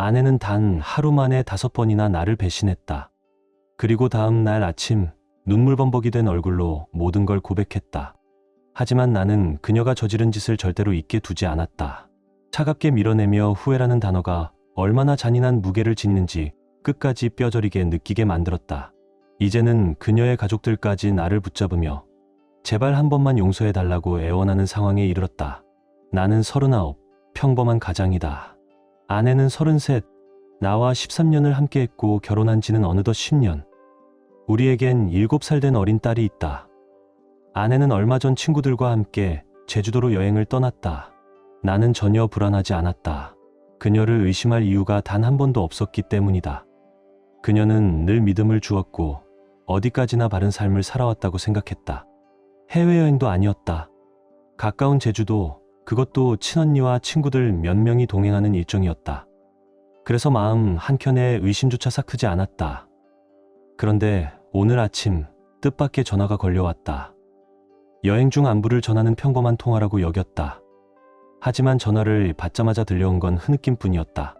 아내는 단 하루 만에 다섯 번이나 나를 배신했다. 그리고 다음 날 아침 눈물범벅이 된 얼굴로 모든 걸 고백했다. 하지만 나는 그녀가 저지른 짓을 절대로 잊게 두지 않았다. 차갑게 밀어내며 후회라는 단어가 얼마나 잔인한 무게를 짓는지 끝까지 뼈저리게 느끼게 만들었다. 이제는 그녀의 가족들까지 나를 붙잡으며 제발 한 번만 용서해 달라고 애원하는 상황에 이르렀다. 나는 서른아홉, 평범한 가장이다. 아내는 서른셋, 나와 13년을 함께했고 결혼한 지는 어느덧 10년. 우리에겐 7살 된 어린 딸이 있다. 아내는 얼마 전 친구들과 함께 제주도로 여행을 떠났다. 나는 전혀 불안하지 않았다. 그녀를 의심할 이유가 단 한 번도 없었기 때문이다. 그녀는 늘 믿음을 주었고 어디까지나 바른 삶을 살아왔다고 생각했다. 해외여행도 아니었다. 가까운 제주도, 그것도 친언니와 친구들 몇 명이 동행하는 일정이었다. 그래서 마음 한켠에 의심조차 싹 트지 않았다. 그런데 오늘 아침 뜻밖의 전화가 걸려왔다. 여행 중 안부를 전하는 평범한 통화라고 여겼다. 하지만 전화를 받자마자 들려온 건 흐느낌 뿐이었다.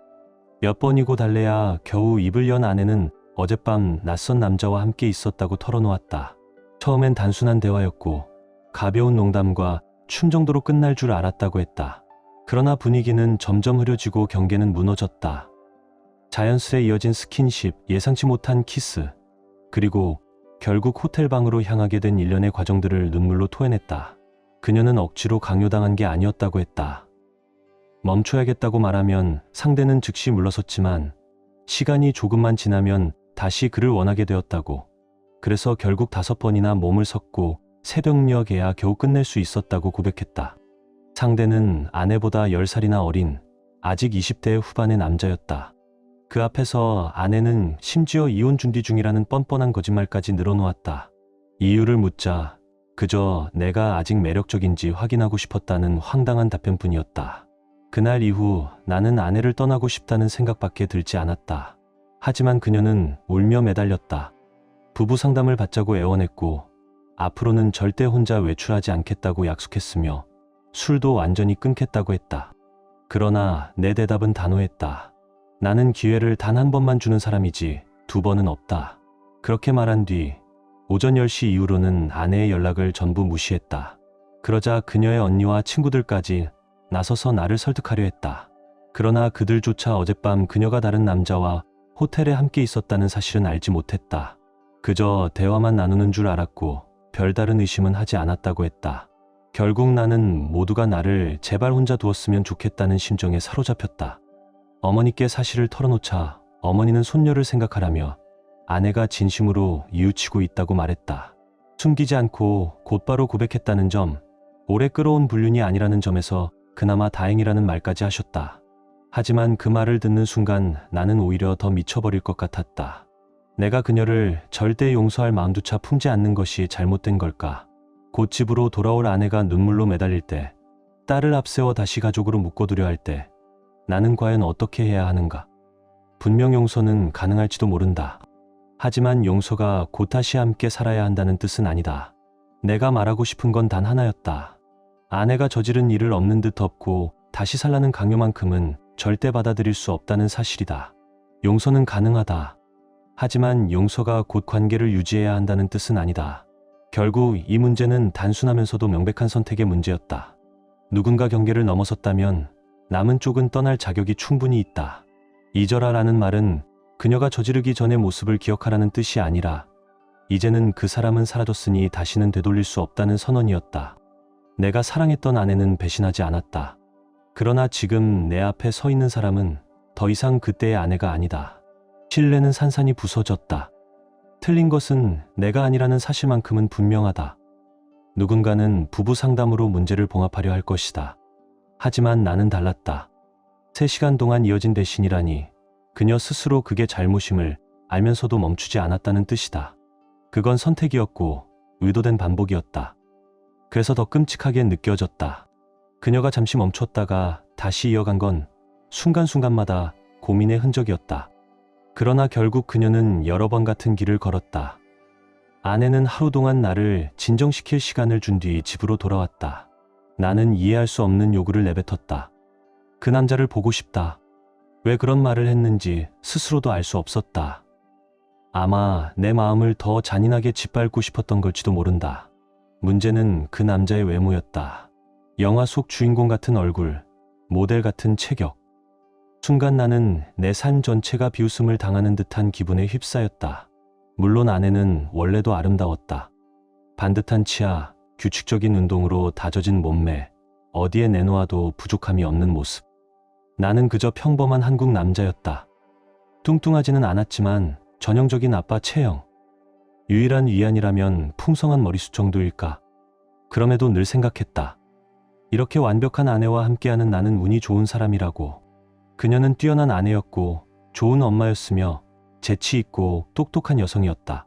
몇 번이고 달래야 겨우 입을 연 아내는 어젯밤 낯선 남자와 함께 있었다고 털어놓았다. 처음엔 단순한 대화였고 가벼운 농담과 춤 정도로 끝날 줄 알았다고 했다. 그러나 분위기는 점점 흐려지고 경계는 무너졌다. 자연스레 이어진 스킨십, 예상치 못한 키스, 그리고 결국 호텔방으로 향하게 된 일련의 과정들을 눈물로 토해냈다. 그녀는 억지로 강요당한 게 아니었다고 했다. 멈춰야겠다고 말하면 상대는 즉시 물러섰지만 시간이 조금만 지나면 다시 그를 원하게 되었다고. 그래서 결국 다섯 번이나 몸을 섞고 새벽녘에야 겨우 끝낼 수 있었다고 고백했다. 상대는 아내보다 10살이나 어린 아직 20대 후반의 남자였다. 그 앞에서 아내는 심지어 이혼 준비 중이라는 뻔뻔한 거짓말까지 늘어놓았다. 이유를 묻자 그저 내가 아직 매력적인지 확인하고 싶었다는 황당한 답변뿐이었다. 그날 이후 나는 아내를 떠나고 싶다는 생각밖에 들지 않았다. 하지만 그녀는 울며 매달렸다. 부부 상담을 받자고 애원했고 앞으로는 절대 혼자 외출하지 않겠다고 약속했으며 술도 완전히 끊겠다고 했다. 그러나 내 대답은 단호했다. 나는 기회를 단 한 번만 주는 사람이지 두 번은 없다. 그렇게 말한 뒤 오전 10시 이후로는 아내의 연락을 전부 무시했다. 그러자 그녀의 언니와 친구들까지 나서서 나를 설득하려 했다. 그러나 그들조차 어젯밤 그녀가 다른 남자와 호텔에 함께 있었다는 사실은 알지 못했다. 그저 대화만 나누는 줄 알았고 별다른 의심은 하지 않았다고 했다. 결국 나는 모두가 나를 제발 혼자 두었으면 좋겠다는 심정에 사로잡혔다. 어머니께 사실을 털어놓자 어머니는 손녀를 생각하라며 아내가 진심으로 이웃치고 있다고 말했다. 숨기지 않고 곧바로 고백했다는 점, 오래 끌어온 불륜이 아니라는 점에서 그나마 다행이라는 말까지 하셨다. 하지만 그 말을 듣는 순간 나는 오히려 더 미쳐버릴 것 같았다. 내가 그녀를 절대 용서할 마음조차 품지 않는 것이 잘못된 걸까? 곧 집으로 돌아올 아내가 눈물로 매달릴 때, 딸을 앞세워 다시 가족으로 묶어두려 할 때, 나는 과연 어떻게 해야 하는가? 분명 용서는 가능할지도 모른다. 하지만 용서가 곧 다시 함께 살아야 한다는 뜻은 아니다. 내가 말하고 싶은 건 단 하나였다. 아내가 저지른 일을 없는 듯 덮고 다시 살라는 강요만큼은 절대 받아들일 수 없다는 사실이다. 용서는 가능하다. 하지만 용서가 곧 관계를 유지해야 한다는 뜻은 아니다. 결국 이 문제는 단순하면서도 명백한 선택의 문제였다. 누군가 경계를 넘어섰다면 남은 쪽은 떠날 자격이 충분히 있다. 잊어라라는 말은 그녀가 저지르기 전의 모습을 기억하라는 뜻이 아니라 이제는 그 사람은 사라졌으니 다시는 되돌릴 수 없다는 선언이었다. 내가 사랑했던 아내는 배신하지 않았다. 그러나 지금 내 앞에 서 있는 사람은 더 이상 그때의 아내가 아니다. 신뢰는 산산이 부서졌다. 틀린 것은 내가 아니라는 사실만큼은 분명하다. 누군가는 부부 상담으로 문제를 봉합하려 할 것이다. 하지만 나는 달랐다. 세 시간 동안 이어진 대신이라니 그녀 스스로 그게 잘못임을 알면서도 멈추지 않았다는 뜻이다. 그건 선택이었고 의도된 반복이었다. 그래서 더 끔찍하게 느껴졌다. 그녀가 잠시 멈췄다가 다시 이어간 건 순간순간마다 고민의 흔적이었다. 그러나 결국 그녀는 여러 번 같은 길을 걸었다. 아내는 하루 동안 나를 진정시킬 시간을 준 뒤 집으로 돌아왔다. 나는 이해할 수 없는 요구를 내뱉었다. 그 남자를 보고 싶다. 왜 그런 말을 했는지 스스로도 알 수 없었다. 아마 내 마음을 더 잔인하게 짓밟고 싶었던 걸지도 모른다. 문제는 그 남자의 외모였다. 영화 속 주인공 같은 얼굴, 모델 같은 체격. 순간 나는 내 삶 전체가 비웃음을 당하는 듯한 기분에 휩싸였다. 물론 아내는 원래도 아름다웠다. 반듯한 치아, 규칙적인 운동으로 다져진 몸매, 어디에 내놓아도 부족함이 없는 모습. 나는 그저 평범한 한국 남자였다. 뚱뚱하지는 않았지만 전형적인 아빠 체형. 유일한 위안이라면 풍성한 머리숱 정도일까. 그럼에도 늘 생각했다. 이렇게 완벽한 아내와 함께하는 나는 운이 좋은 사람이라고. 그녀는 뛰어난 아내였고 좋은 엄마였으며 재치 있고 똑똑한 여성이었다.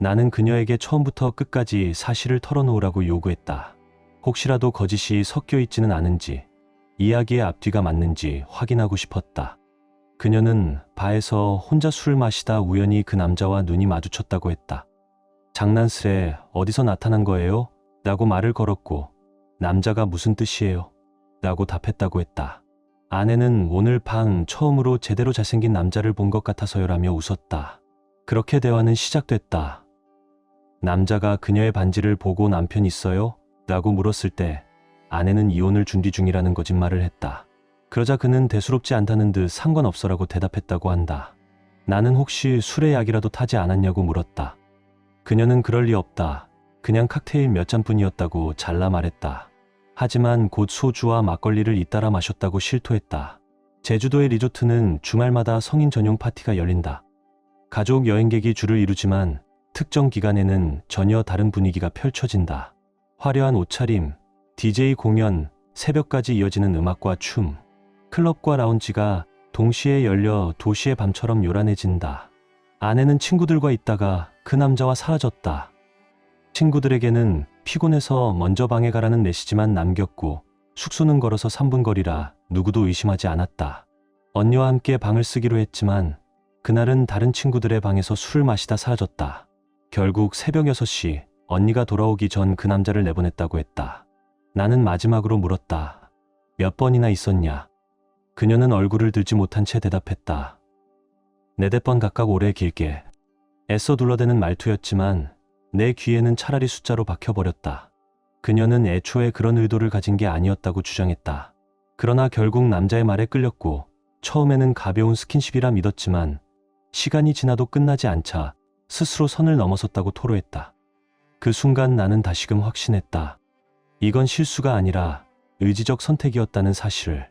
나는 그녀에게 처음부터 끝까지 사실을 털어놓으라고 요구했다. 혹시라도 거짓이 섞여 있지는 않은지, 이야기의 앞뒤가 맞는지 확인하고 싶었다. 그녀는 바에서 혼자 술을 마시다 우연히 그 남자와 눈이 마주쳤다고 했다. 장난스레 어디서 나타난 거예요? 라고 말을 걸었고, 남자가 무슨 뜻이에요? 라고 답했다고 했다. 아내는 오늘 밤 처음으로 제대로 잘생긴 남자를 본 것 같아서요라며 웃었다. 그렇게 대화는 시작됐다. 남자가 그녀의 반지를 보고 남편 있어요? 라고 물었을 때 아내는 이혼을 준비 중이라는 거짓말을 했다. 그러자 그는 대수롭지 않다는 듯 상관없어라고 대답했다고 한다. 나는 혹시 술의 약이라도 타지 않았냐고 물었다. 그녀는 그럴 리 없다. 그냥 칵테일 몇 잔뿐이었다고 잘라 말했다. 하지만 곧 소주와 막걸리를 잇따라 마셨다고 실토했다. 제주도의 리조트는 주말마다 성인 전용 파티가 열린다. 가족 여행객이 줄을 이루지만 특정 기간에는 전혀 다른 분위기가 펼쳐진다. 화려한 옷차림, DJ 공연, 새벽까지 이어지는 음악과 춤, 클럽과 라운지가 동시에 열려 도시의 밤처럼 요란해진다. 아내는 친구들과 있다가 그 남자와 사라졌다. 친구들에게는 피곤해서 먼저 방에 가라는 메시지만 남겼고 숙소는 걸어서 3분 거리라 누구도 의심하지 않았다. 언니와 함께 방을 쓰기로 했지만 그날은 다른 친구들의 방에서 술을 마시다 사라졌다. 결국 새벽 6시 언니가 돌아오기 전 그 남자를 내보냈다고 했다. 나는 마지막으로 물었다. 몇 번이나 있었냐? 그녀는 얼굴을 들지 못한 채 대답했다. 네댓 번 각각 오래 길게. 애써 둘러대는 말투였지만 내 귀에는 차라리 숫자로 박혀버렸다. 그녀는 애초에 그런 의도를 가진 게 아니었다고 주장했다. 그러나 결국 남자의 말에 끌렸고 처음에는 가벼운 스킨십이라 믿었지만 시간이 지나도 끝나지 않자 스스로 선을 넘어섰다고 토로했다. 그 순간 나는 다시금 확신했다. 이건 실수가 아니라 의지적 선택이었다는 사실을.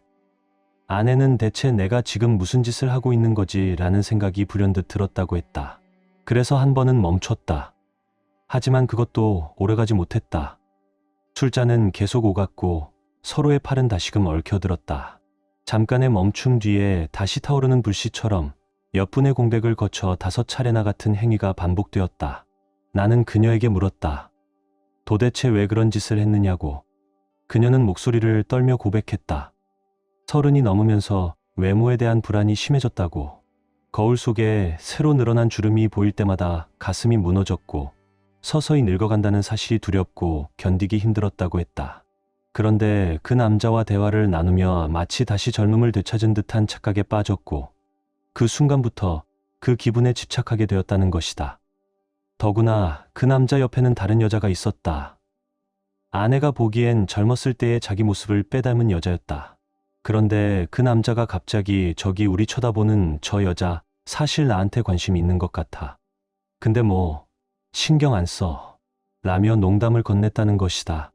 아내는 대체 내가 지금 무슨 짓을 하고 있는 거지 라는 생각이 불현듯 들었다고 했다. 그래서 한 번은 멈췄다. 하지만 그것도 오래가지 못했다. 술잔은 계속 오갔고 서로의 팔은 다시금 얽혀들었다. 잠깐의 멈춤 뒤에 다시 타오르는 불씨처럼 몇 분의 공백을 거쳐 다섯 차례나 같은 행위가 반복되었다. 나는 그녀에게 물었다. 도대체 왜 그런 짓을 했느냐고. 그녀는 목소리를 떨며 고백했다. 서른이 넘으면서 외모에 대한 불안이 심해졌다고. 거울 속에 새로 늘어난 주름이 보일 때마다 가슴이 무너졌고 서서히 늙어간다는 사실이 두렵고 견디기 힘들었다고 했다. 그런데 그 남자와 대화를 나누며 마치 다시 젊음을 되찾은 듯한 착각에 빠졌고 그 순간부터 그 기분에 집착하게 되었다는 것이다. 더구나 그 남자 옆에는 다른 여자가 있었다. 아내가 보기엔 젊었을 때의 자기 모습을 빼닮은 여자였다. 그런데 그 남자가 갑자기 저기 우리 쳐다보는 저 여자 사실 나한테 관심이 있는 것 같아. 근데 뭐 신경 안 써. 라며 농담을 건넸다는 것이다.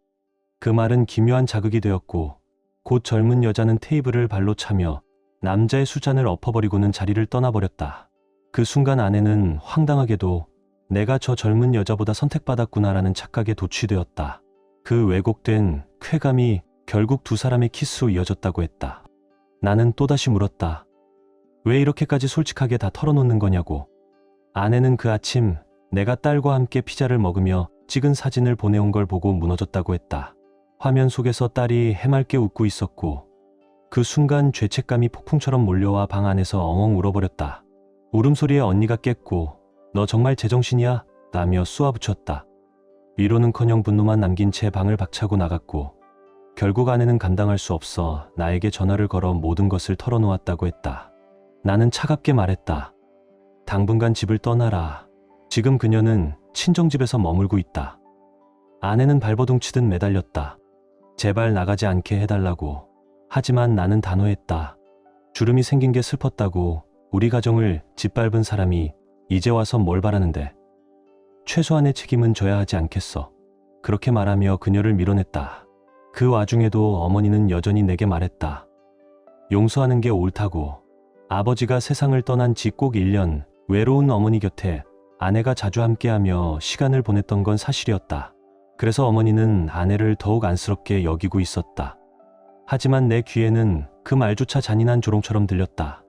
그 말은 기묘한 자극이 되었고 곧 젊은 여자는 테이블을 발로 차며 남자의 수잔을 엎어버리고는 자리를 떠나버렸다. 그 순간 아내는 황당하게도 내가 저 젊은 여자보다 선택받았구나라는 착각에 도취되었다. 그 왜곡된 쾌감이 결국 두 사람의 키스로 이어졌다고 했다. 나는 또다시 물었다. 왜 이렇게까지 솔직하게 다 털어놓는 거냐고. 아내는 그 아침 내가 딸과 함께 피자를 먹으며 찍은 사진을 보내온 걸 보고 무너졌다고 했다. 화면 속에서 딸이 해맑게 웃고 있었고 그 순간 죄책감이 폭풍처럼 몰려와 방 안에서 엉엉 울어버렸다. 울음소리에 언니가 깼고 너 정말 제정신이야? 라며 쏘아붙였다. 위로는커녕 분노만 남긴 채 방을 박차고 나갔고 결국 아내는 감당할 수 없어 나에게 전화를 걸어 모든 것을 털어놓았다고 했다. 나는 차갑게 말했다. 당분간 집을 떠나라. 지금 그녀는 친정집에서 머물고 있다. 아내는 발버둥 치듯 매달렸다. 제발 나가지 않게 해달라고. 하지만 나는 단호했다. 주름이 생긴 게 슬펐다고 우리 가정을 짓밟은 사람이 이제 와서 뭘 바라는데. 최소한의 책임은 져야 하지 않겠어. 그렇게 말하며 그녀를 밀어냈다. 그 와중에도 어머니는 여전히 내게 말했다. 용서하는 게 옳다고. 아버지가 세상을 떠난 지 꼭 1년 외로운 어머니 곁에 아내가 자주 함께하며 시간을 보냈던 건 사실이었다. 그래서 어머니는 아내를 더욱 안쓰럽게 여기고 있었다. 하지만 내 귀에는 그 말조차 잔인한 조롱처럼 들렸다.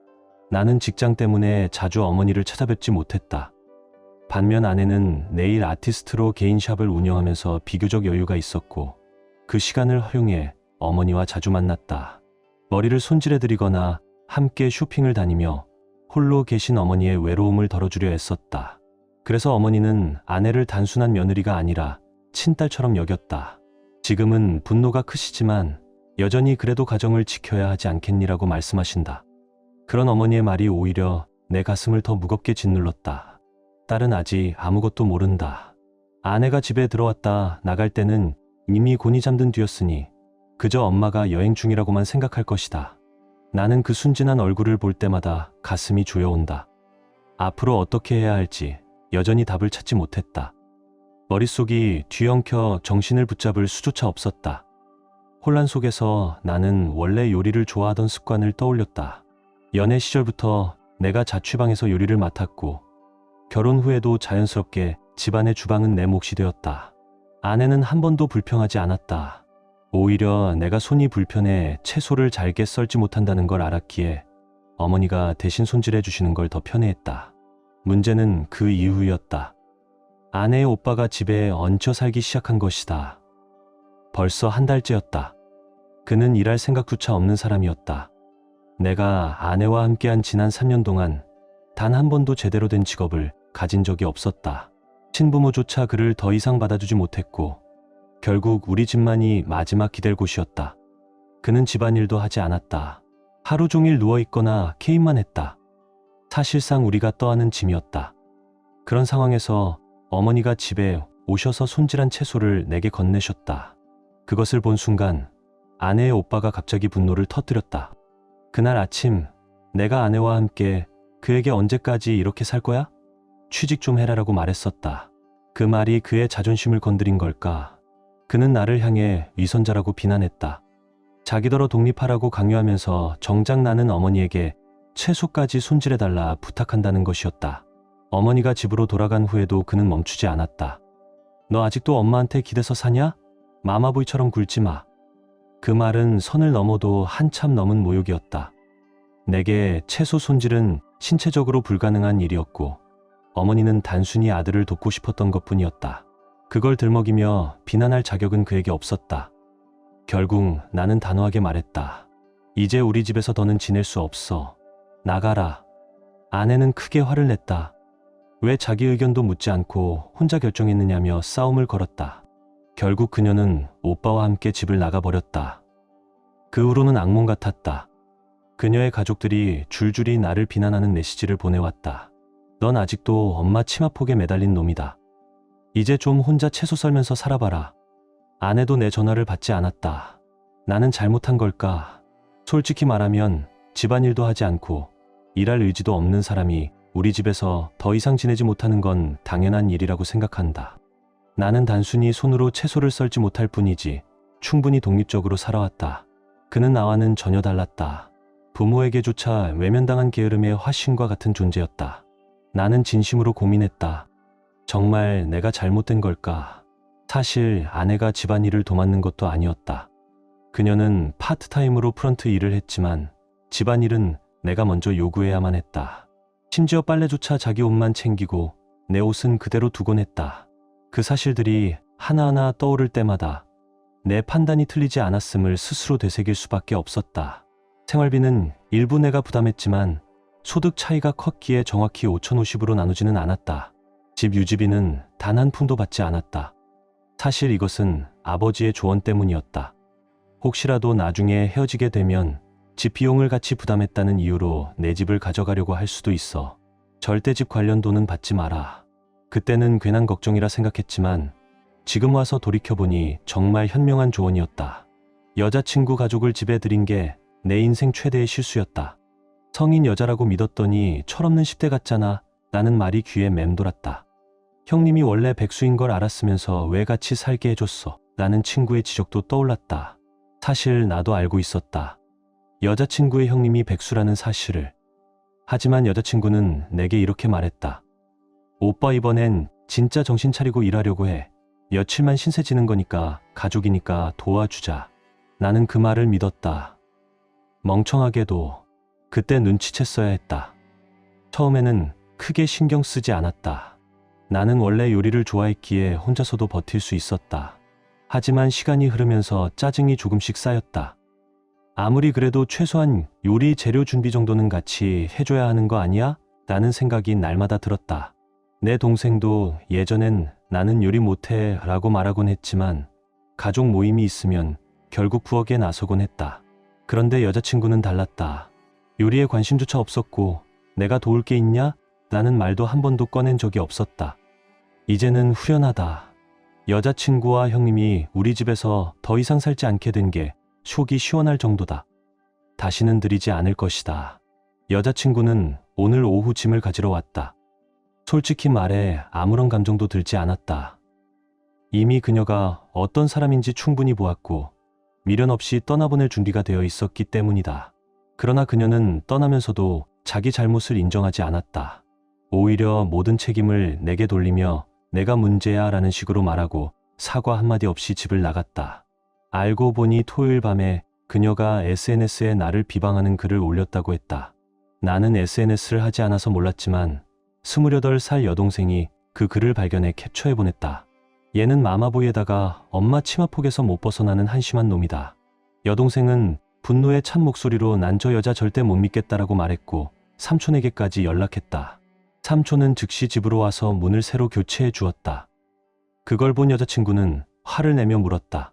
나는 직장 때문에 자주 어머니를 찾아뵙지 못했다. 반면 아내는 내일 아티스트로 개인 샵을 운영하면서 비교적 여유가 있었고 그 시간을 활용해 어머니와 자주 만났다. 머리를 손질해드리거나 함께 쇼핑을 다니며 홀로 계신 어머니의 외로움을 덜어주려 애썼다. 그래서 어머니는 아내를 단순한 며느리가 아니라 친딸처럼 여겼다. 지금은 분노가 크시지만 여전히 그래도 가정을 지켜야 하지 않겠니라고 말씀하신다. 그런 어머니의 말이 오히려 내 가슴을 더 무겁게 짓눌렀다. 딸은 아직 아무것도 모른다. 아내가 집에 들어왔다 나갈 때는 이미 곤히 잠든 뒤였으니 그저 엄마가 여행 중이라고만 생각할 것이다. 나는 그 순진한 얼굴을 볼 때마다 가슴이 조여온다. 앞으로 어떻게 해야 할지 여전히 답을 찾지 못했다. 머릿속이 뒤엉켜 정신을 붙잡을 수조차 없었다. 혼란 속에서 나는 원래 요리를 좋아하던 습관을 떠올렸다. 연애 시절부터 내가 자취방에서 요리를 맡았고 결혼 후에도 자연스럽게 집안의 주방은 내 몫이 되었다. 아내는 한 번도 불평하지 않았다. 오히려 내가 손이 불편해 채소를 잘게 썰지 못한다는 걸 알았기에 어머니가 대신 손질해 주시는 걸 더 편해했다. 문제는 그 이후였다. 아내의 오빠가 집에 얹혀 살기 시작한 것이다. 벌써 한 달째였다. 그는 일할 생각조차 없는 사람이었다. 내가 아내와 함께한 지난 3년 동안 단 한 번도 제대로 된 직업을 가진 적이 없었다. 친부모조차 그를 더 이상 받아주지 못했고 결국 우리 집만이 마지막 기댈 곳이었다. 그는 집안일도 하지 않았다. 하루 종일 누워있거나 게임만 했다. 사실상 우리가 떠안은 짐이었다. 그런 상황에서 어머니가 집에 오셔서 손질한 채소를 내게 건네셨다. 그것을 본 순간 아내의 오빠가 갑자기 분노를 터뜨렸다. 그날 아침 내가 아내와 함께 그에게 언제까지 이렇게 살 거야? 취직 좀 해라라고 말했었다. 그 말이 그의 자존심을 건드린 걸까? 그는 나를 향해 위선자라고 비난했다. 자기더러 독립하라고 강요하면서 정작 나는 어머니에게 채소까지 손질해달라 부탁한다는 것이었다. 어머니가 집으로 돌아간 후에도 그는 멈추지 않았다. 너 아직도 엄마한테 기대서 사냐? 마마보이처럼 굴지 마. 그 말은 선을 넘어도 한참 넘은 모욕이었다. 내게 채소 손질은 신체적으로 불가능한 일이었고 어머니는 단순히 아들을 돕고 싶었던 것 뿐이었다. 그걸 들먹이며 비난할 자격은 그에게 없었다. 결국 나는 단호하게 말했다. 이제 우리 집에서 더는 지낼 수 없어. 나가라. 아내는 크게 화를 냈다. 왜 자기 의견도 묻지 않고 혼자 결정했느냐며 싸움을 걸었다. 결국 그녀는 오빠와 함께 집을 나가버렸다. 그 후로는 악몽 같았다. 그녀의 가족들이 줄줄이 나를 비난하는 메시지를 보내왔다. 넌 아직도 엄마 치마폭에 매달린 놈이다. 이제 좀 혼자 채소 썰면서 살아봐라. 아내도 내 전화를 받지 않았다. 나는 잘못한 걸까? 솔직히 말하면 집안일도 하지 않고 일할 의지도 없는 사람이 우리 집에서 더 이상 지내지 못하는 건 당연한 일이라고 생각한다. 나는 단순히 손으로 채소를 썰지 못할 뿐이지 충분히 독립적으로 살아왔다. 그는 나와는 전혀 달랐다. 부모에게조차 외면당한 게으름의 화신과 같은 존재였다. 나는 진심으로 고민했다. 정말 내가 잘못된 걸까? 사실 아내가 집안일을 도맡는 것도 아니었다. 그녀는 파트타임으로 프런트 일을 했지만 집안일은 내가 먼저 요구해야만 했다. 심지어 빨래조차 자기 옷만 챙기고 내 옷은 그대로 두곤 했다. 그 사실들이 하나하나 떠오를 때마다 내 판단이 틀리지 않았음을 스스로 되새길 수밖에 없었다. 생활비는 일부 내가 부담했지만 소득 차이가 컸기에 정확히 5,050으로 나누지는 않았다. 집 유지비는 단 한 푼도 받지 않았다. 사실 이것은 아버지의 조언 때문이었다. 혹시라도 나중에 헤어지게 되면 집 비용을 같이 부담했다는 이유로 내 집을 가져가려고 할 수도 있어. 절대 집 관련 돈은 받지 마라. 그때는 괜한 걱정이라 생각했지만 지금 와서 돌이켜보니 정말 현명한 조언이었다. 여자친구 가족을 집에 들인 게 내 인생 최대의 실수였다. 성인 여자라고 믿었더니 철없는 10대 같잖아. 라는 말이 귀에 맴돌았다. 형님이 원래 백수인 걸 알았으면서 왜 같이 살게 해줬어? 라는 친구의 지적도 떠올랐다. 사실 나도 알고 있었다. 여자친구의 형님이 백수라는 사실을. 하지만 여자친구는 내게 이렇게 말했다. 오빠 이번엔 진짜 정신 차리고 일하려고 해. 며칠만 신세 지는 거니까 가족이니까 도와주자. 나는 그 말을 믿었다. 멍청하게도 그때 눈치챘어야 했다. 처음에는 크게 신경 쓰지 않았다. 나는 원래 요리를 좋아했기에 혼자서도 버틸 수 있었다. 하지만 시간이 흐르면서 짜증이 조금씩 쌓였다. 아무리 그래도 최소한 요리 재료 준비 정도는 같이 해줘야 하는 거 아니야? 라는 생각이 날마다 들었다. 내 동생도 예전엔 나는 요리 못해 라고 말하곤 했지만 가족 모임이 있으면 결국 부엌에 나서곤 했다. 그런데 여자친구는 달랐다. 요리에 관심조차 없었고 내가 도울 게 있냐? 라는 말도 한 번도 꺼낸 적이 없었다. 이제는 후련하다. 여자친구와 형님이 우리 집에서 더 이상 살지 않게 된 게 속이 시원할 정도다. 다시는 들이지 않을 것이다. 여자친구는 오늘 오후 짐을 가지러 왔다. 솔직히 말해 아무런 감정도 들지 않았다. 이미 그녀가 어떤 사람인지 충분히 보았고 미련 없이 떠나보낼 준비가 되어 있었기 때문이다. 그러나 그녀는 떠나면서도 자기 잘못을 인정하지 않았다. 오히려 모든 책임을 내게 돌리며 내가 문제야 라는 식으로 말하고 사과 한마디 없이 집을 나갔다. 알고 보니 토요일 밤에 그녀가 SNS에 나를 비방하는 글을 올렸다고 했다. 나는 SNS를 하지 않아서 몰랐지만 28살 여동생이 그 글을 발견해 캡처해 보냈다. 얘는 마마보이에다가 엄마 치마폭에서 못 벗어나는 한심한 놈이다. 여동생은 분노에 찬 목소리로 난 저 여자 절대 못 믿겠다라고 말했고 삼촌에게까지 연락했다. 삼촌은 즉시 집으로 와서 문을 새로 교체해 주었다. 그걸 본 여자친구는 화를 내며 물었다.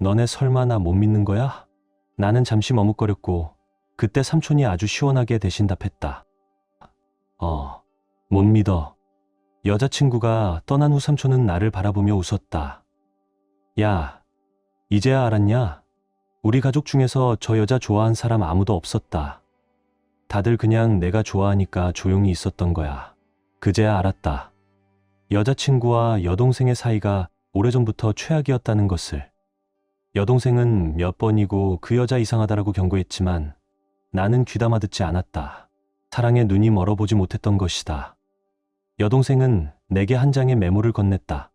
너네 설마 나 못 믿는 거야? 나는 잠시 머뭇거렸고 그때 삼촌이 아주 시원하게 대신 답했다. 어, 못 믿어. 여자친구가 떠난 후 삼촌은 나를 바라보며 웃었다. 야, 이제야 알았냐? 우리 가족 중에서 저 여자 좋아한 사람 아무도 없었다. 다들 그냥 내가 좋아하니까 조용히 있었던 거야. 그제야 알았다. 여자친구와 여동생의 사이가 오래전부터 최악이었다는 것을. 여동생은 몇 번이고 그 여자 이상하다라고 경고했지만 나는 귀담아 듣지 않았다. 사랑에 눈이 멀어보지 못했던 것이다. 여동생은 내게 한 장의 메모를 건넸다.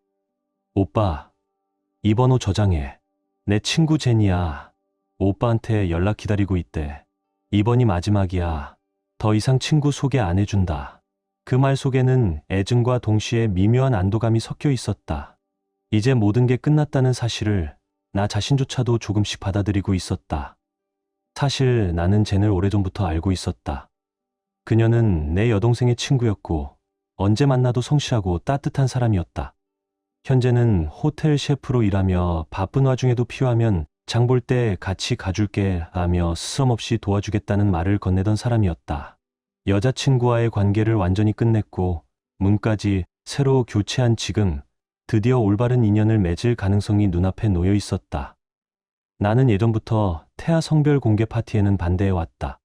오빠, 이 번 호 저장해. 내 친구 제니야. 오빠한테 연락 기다리고 있대. 이번이 마지막이야. 더 이상 친구 소개 안 해준다. 그 말 속에는 애증과 동시에 미묘한 안도감이 섞여 있었다. 이제 모든 게 끝났다는 사실을 나 자신조차도 조금씩 받아들이고 있었다. 사실 나는 젠을 오래전부터 알고 있었다. 그녀는 내 여동생의 친구였고 언제 만나도 성실하고 따뜻한 사람이었다. 현재는 호텔 셰프로 일하며 바쁜 와중에도 필요하면 장 볼 때 같이 가줄게 하며 스스럼없이 도와주겠다는 말을 건네던 사람이었다. 여자친구와의 관계를 완전히 끝냈고 문까지 새로 교체한 지금 드디어 올바른 인연을 맺을 가능성이 눈앞에 놓여 있었다. 나는 예전부터 태아 성별 공개 파티에는 반대해왔다.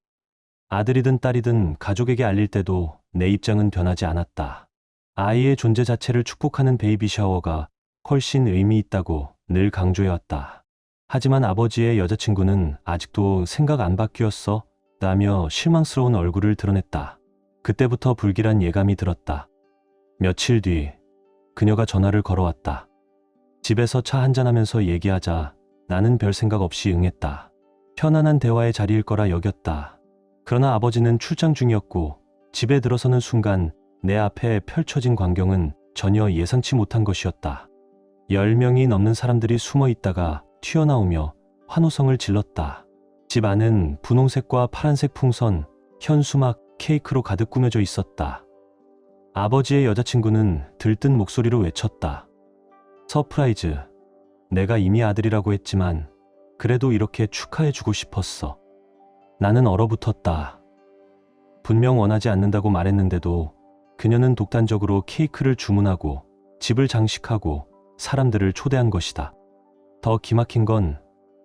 아들이든 딸이든 가족에게 알릴 때도 내 입장은 변하지 않았다. 아이의 존재 자체를 축복하는 베이비 샤워가 훨씬 의미 있다고 늘 강조해왔다. 하지만 아버지의 여자친구는 아직도 생각 안 바뀌었어? 라며 실망스러운 얼굴을 드러냈다. 그때부터 불길한 예감이 들었다. 며칠 뒤 그녀가 전화를 걸어왔다. 집에서 차 한잔하면서 얘기하자 나는 별 생각 없이 응했다. 편안한 대화의 자리일 거라 여겼다. 그러나 아버지는 출장 중이었고 집에 들어서는 순간 내 앞에 펼쳐진 광경은 전혀 예상치 못한 것이었다. 열 명이 넘는 사람들이 숨어 있다가 튀어나오며 환호성을 질렀다. 집 안은 분홍색과 파란색 풍선, 현수막, 케이크로 가득 꾸며져 있었다. 아버지의 여자친구는 들뜬 목소리로 외쳤다. 서프라이즈. 내가 이미 아들이라고 했지만 그래도 이렇게 축하해주고 싶었어. 나는 얼어붙었다. 분명 원하지 않는다고 말했는데도 그녀는 독단적으로 케이크를 주문하고 집을 장식하고 사람들을 초대한 것이다. 더 기막힌 건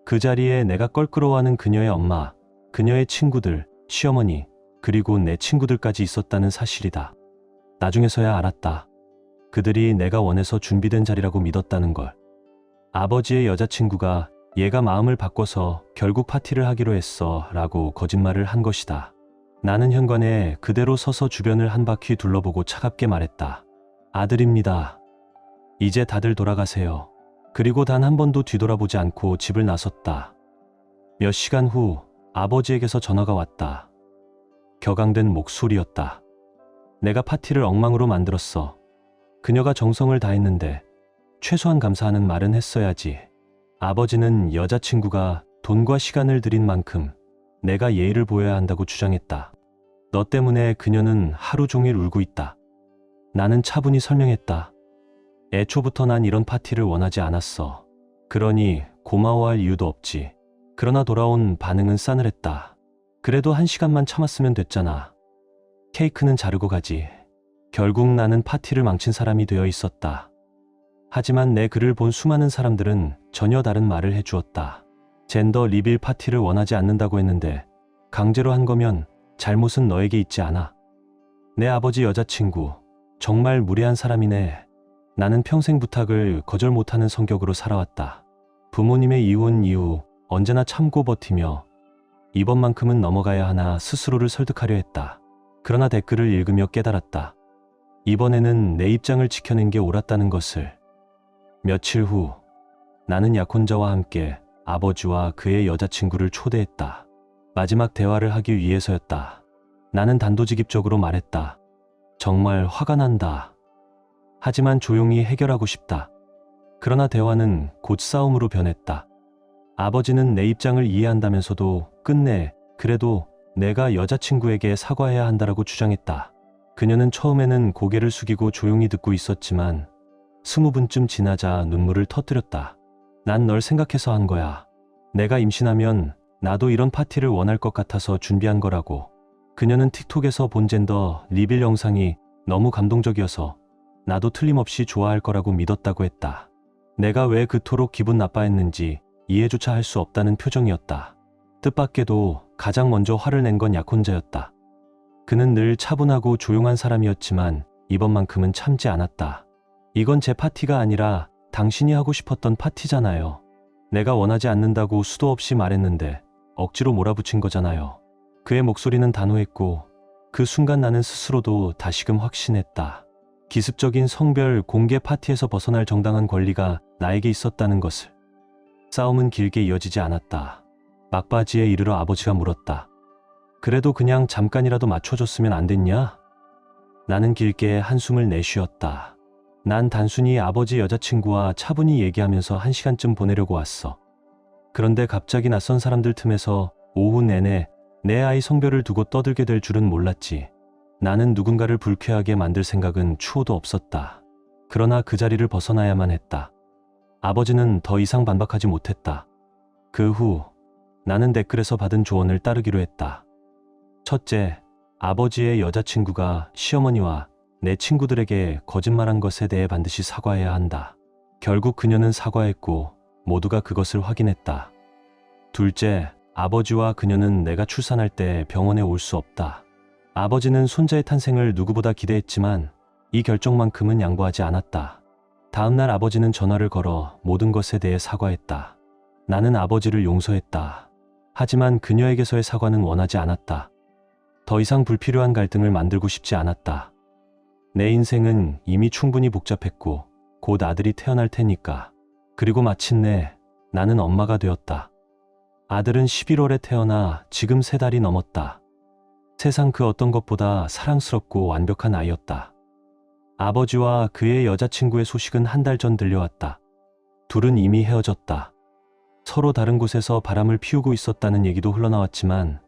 그 자리에 내가 껄끄러워하는 그녀의 엄마, 그녀의 친구들, 시어머니, 그리고 내 친구들까지 있었다는 사실이다. 나중에서야 알았다. 그들이 내가 원해서 준비된 자리라고 믿었다는 걸. 아버지의 여자친구가 얘가 마음을 바꿔서 결국 파티를 하기로 했어 라고 거짓말을 한 것이다. 나는 현관에 그대로 서서 주변을 한 바퀴 둘러보고 차갑게 말했다. 아들입니다. 이제 다들 돌아가세요. 그리고 단 한 번도 뒤돌아보지 않고 집을 나섰다. 몇 시간 후 아버지에게서 전화가 왔다. 격앙된 목소리였다. 내가 파티를 엉망으로 만들었어. 그녀가 정성을 다했는데 최소한 감사하는 말은 했어야지. 아버지는 여자친구가 돈과 시간을 들인 만큼 내가 예의를 보여야 한다고 주장했다. 너 때문에 그녀는 하루 종일 울고 있다. 나는 차분히 설명했다. 애초부터 난 이런 파티를 원하지 않았어. 그러니 고마워할 이유도 없지. 그러나 돌아온 반응은 싸늘했다. 그래도 한 시간만 참았으면 됐잖아. 케이크는 자르고 가지. 결국 나는 파티를 망친 사람이 되어 있었다. 하지만 내 글을 본 수많은 사람들은 전혀 다른 말을 해주었다. 젠더 리빌 파티를 원하지 않는다고 했는데 강제로 한 거면 잘못은 너에게 있지 않아. 내 아버지 여자친구, 정말 무례한 사람이네. 나는 평생 부탁을 거절 못하는 성격으로 살아왔다. 부모님의 이혼 이후 언제나 참고 버티며 이번만큼은 넘어가야 하나 스스로를 설득하려 했다. 그러나 댓글을 읽으며 깨달았다. 이번에는 내 입장을 지켜낸 게 옳았다는 것을. 며칠 후 나는 약혼자와 함께 아버지와 그의 여자친구를 초대했다. 마지막 대화를 하기 위해서였다. 나는 단도직입적으로 말했다. 정말 화가 난다. 하지만 조용히 해결하고 싶다. 그러나 대화는 곧 싸움으로 변했다. 아버지는 내 입장을 이해한다면서도 끝내 그래도 내가 여자친구에게 사과해야 한다라고 주장했다. 그녀는 처음에는 고개를 숙이고 조용히 듣고 있었지만 스무 분쯤 지나자 눈물을 터뜨렸다. 난 널 생각해서 한 거야. 내가 임신하면 나도 이런 파티를 원할 것 같아서 준비한 거라고. 그녀는 틱톡에서 본 젠더 리빌 영상이 너무 감동적이어서 나도 틀림없이 좋아할 거라고 믿었다고 했다. 내가 왜 그토록 기분 나빠했는지 이해조차 할 수 없다는 표정이었다. 뜻밖에도 가장 먼저 화를 낸 건 약혼자였다. 그는 늘 차분하고 조용한 사람이었지만 이번만큼은 참지 않았다. 이건 제 파티가 아니라 당신이 하고 싶었던 파티잖아요. 내가 원하지 않는다고 수도 없이 말했는데 억지로 몰아붙인 거잖아요. 그의 목소리는 단호했고 그 순간 나는 스스로도 다시금 확신했다. 기습적인 성별 공개 파티에서 벗어날 정당한 권리가 나에게 있었다는 것을. 싸움은 길게 이어지지 않았다. 막바지에 이르러 아버지가 물었다. 그래도 그냥 잠깐이라도 맞춰줬으면 안 됐냐? 나는 길게 한숨을 내쉬었다. 난 단순히 아버지 여자친구와 차분히 얘기하면서 한 시간쯤 보내려고 왔어. 그런데 갑자기 낯선 사람들 틈에서 오후 내내 내 아이 성별을 두고 떠들게 될 줄은 몰랐지. 나는 누군가를 불쾌하게 만들 생각은 추호도 없었다. 그러나 그 자리를 벗어나야만 했다. 아버지는 더 이상 반박하지 못했다. 그 후 나는 댓글에서 받은 조언을 따르기로 했다. 첫째, 아버지의 여자친구가 시어머니와 내 친구들에게 거짓말한 것에 대해 반드시 사과해야 한다. 결국 그녀는 사과했고 모두가 그것을 확인했다. 둘째, 아버지와 그녀는 내가 출산할 때 병원에 올 수 없다. 아버지는 손자의 탄생을 누구보다 기대했지만 이 결정만큼은 양보하지 않았다. 다음날 아버지는 전화를 걸어 모든 것에 대해 사과했다. 나는 아버지를 용서했다. 하지만 그녀에게서의 사과는 원하지 않았다. 더 이상 불필요한 갈등을 만들고 싶지 않았다. 내 인생은 이미 충분히 복잡했고 곧 아들이 태어날 테니까. 그리고 마침내 나는 엄마가 되었다. 아들은 11월에 태어나 지금 세 달이 넘었다. 세상 그 어떤 것보다 사랑스럽고 완벽한 아이였다. 아버지와 그의 여자친구의 소식은 한 달 전 들려왔다. 둘은 이미 헤어졌다. 서로 다른 곳에서 바람을 피우고 있었다는 얘기도 흘러나왔지만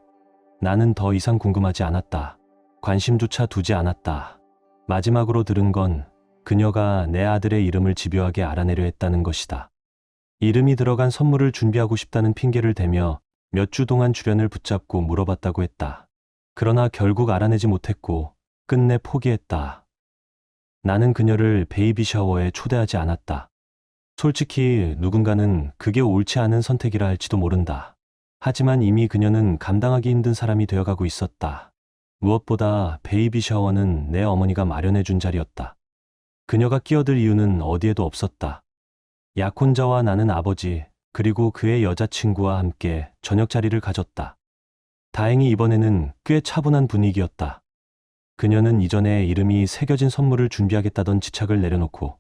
나는 더 이상 궁금하지 않았다. 관심조차 두지 않았다. 마지막으로 들은 건 그녀가 내 아들의 이름을 집요하게 알아내려 했다는 것이다. 이름이 들어간 선물을 준비하고 싶다는 핑계를 대며 몇 주 동안 주변을 붙잡고 물어봤다고 했다. 그러나 결국 알아내지 못했고 끝내 포기했다. 나는 그녀를 베이비 샤워에 초대하지 않았다. 솔직히 누군가는 그게 옳지 않은 선택이라 할지도 모른다. 하지만 이미 그녀는 감당하기 힘든 사람이 되어가고 있었다. 무엇보다 베이비 샤워는 내 어머니가 마련해 준 자리였다. 그녀가 끼어들 이유는 어디에도 없었다. 약혼자와 나는 아버지, 그리고 그의 여자친구와 함께 저녁 자리를 가졌다. 다행히 이번에는 꽤 차분한 분위기였다. 그녀는 이전에 이름이 새겨진 선물을 준비하겠다던 지착을 내려놓고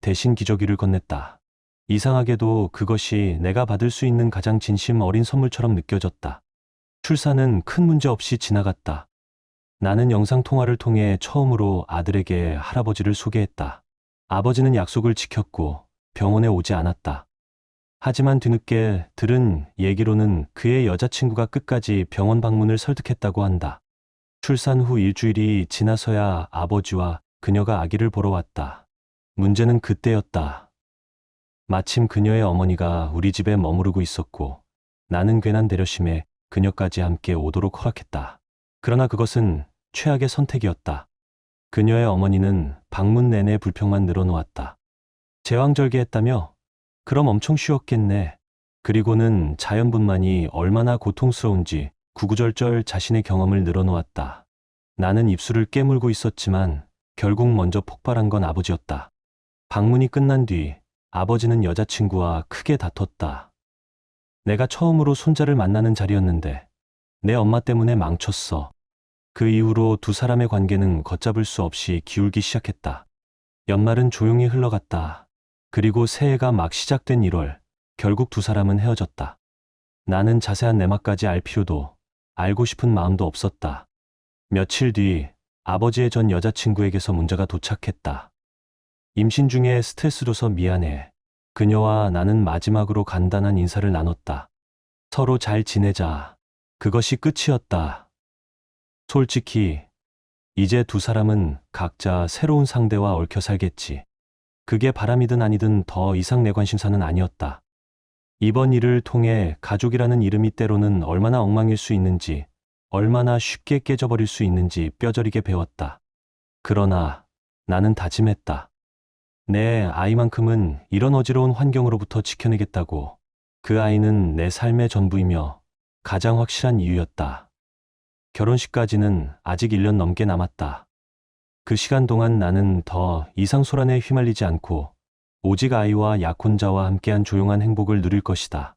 대신 기저귀를 건넸다. 이상하게도 그것이 내가 받을 수 있는 가장 진심 어린 선물처럼 느껴졌다. 출산은 큰 문제 없이 지나갔다. 나는 영상통화를 통해 처음으로 아들에게 할아버지를 소개했다. 아버지는 약속을 지켰고 병원에 오지 않았다. 하지만 뒤늦게 들은 얘기로는 그의 여자친구가 끝까지 병원 방문을 설득했다고 한다. 출산 후 일주일이 지나서야 아버지와 그녀가 아기를 보러 왔다. 문제는 그때였다. 마침 그녀의 어머니가 우리 집에 머무르고 있었고 나는 괜한 배려심에 그녀까지 함께 오도록 허락했다. 그러나 그것은 최악의 선택이었다. 그녀의 어머니는 방문 내내 불평만 늘어놓았다. 제왕절개했다며? 그럼 엄청 쉬웠겠네. 그리고는 자연분만이 얼마나 고통스러운지 구구절절 자신의 경험을 늘어놓았다. 나는 입술을 깨물고 있었지만 결국 먼저 폭발한 건 아버지였다. 방문이 끝난 뒤 아버지는 여자친구와 크게 다퉜다. 내가 처음으로 손자를 만나는 자리였는데 내 엄마 때문에 망쳤어. 그 이후로 두 사람의 관계는 걷잡을 수 없이 기울기 시작했다. 연말은 조용히 흘러갔다. 그리고 새해가 막 시작된 1월, 결국 두 사람은 헤어졌다. 나는 자세한 내막까지 알 필요도, 알고 싶은 마음도 없었다. 며칠 뒤, 아버지의 전 여자친구에게서 문자가 도착했다. 임신 중에 스트레스 줘서 미안해. 그녀와 나는 마지막으로 간단한 인사를 나눴다. 서로 잘 지내자. 그것이 끝이었다. 솔직히, 이제 두 사람은 각자 새로운 상대와 얽혀 살겠지. 그게 바람이든 아니든 더 이상 내 관심사는 아니었다. 이번 일을 통해 가족이라는 이름이 때로는 얼마나 엉망일 수 있는지, 얼마나 쉽게 깨져버릴 수 있는지 뼈저리게 배웠다. 그러나 나는 다짐했다. 내 아이만큼은 이런 어지러운 환경으로부터 지켜내겠다고. 그 아이는 내 삶의 전부이며 가장 확실한 이유였다. 결혼식까지는 아직 1년 넘게 남았다. 그 시간 동안 나는 더 이상 소란에 휘말리지 않고 오직 아이와 약혼자와 함께한 조용한 행복을 누릴 것이다.